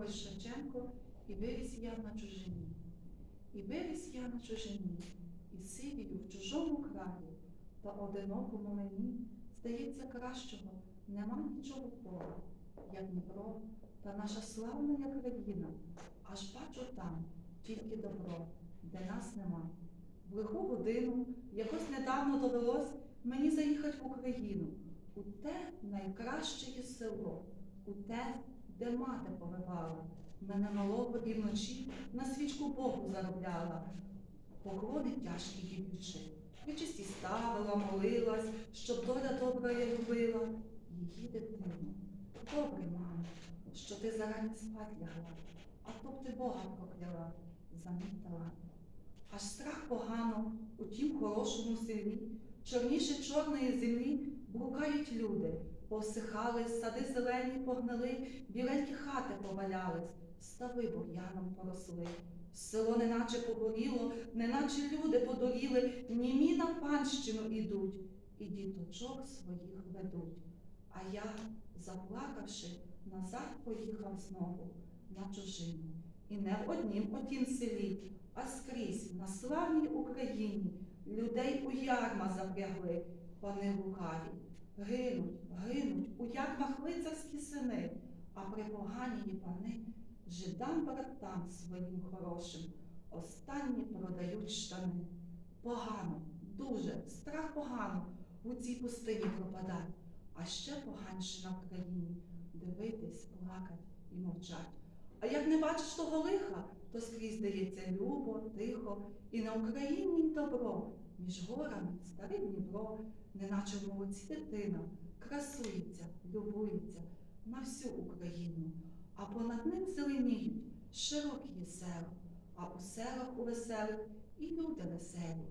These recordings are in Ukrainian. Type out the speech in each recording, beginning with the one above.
Григорович Шевченко і виріс я на чужині. І виріс я на чужині, і сивію в чужому краї, та одинокому мені, здається, кращого нема нічого пола, як Дніпро, та наша славна як країна, аж бачу там тільки добро, де нас нема. В лиху годину якось недавно довелось мені заїхати в Україну, у те найкраще село, у те, де мати повивала, мене малого і вночі на свічку Богу заробляла. Поклони тяжкі їдучи, вічисті ставила, молилась, щоб доля добра я любила. Її дитину, добре, мамо, що ти зарані спать лягла, а то б ти Бога прокляла, замітила. Аж страх погано у тім хорошому селі, чорніше чорної землі блукають люди, повсихали, сади зелені погнили, біленькі хати повалялись, стави бур'яном поросли. Село неначе погоріло, неначе люди подоріли, німі на панщину ідуть, і діточок своїх ведуть. А я, заплакавши, назад поїхав знову на чужину. І не в однім отім селі, а скрізь на славній Україні людей у ярма запрягли, пани лукаві. Гинуть, гинуть у ярмах лицарські сини, а при припогані пани жидам братам своїм хорошим останні продають штани. Погано, дуже, страх погано у цій пустині пропадать, а ще поганше на Україні дивитись, плакать і мовчать. А як бачиш того лиха, то скрізь здається любо, тихо, і на Україні добро. Між горами старий Дніпро, неначе в молоці дитина, красується, любується на всю Україну, а понад ним зеленіють широкі села, а у селах у веселих і люди веселі.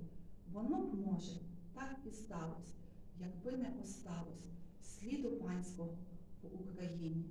Воно б, може, так і сталося, якби не осталось сліду панського в Україні.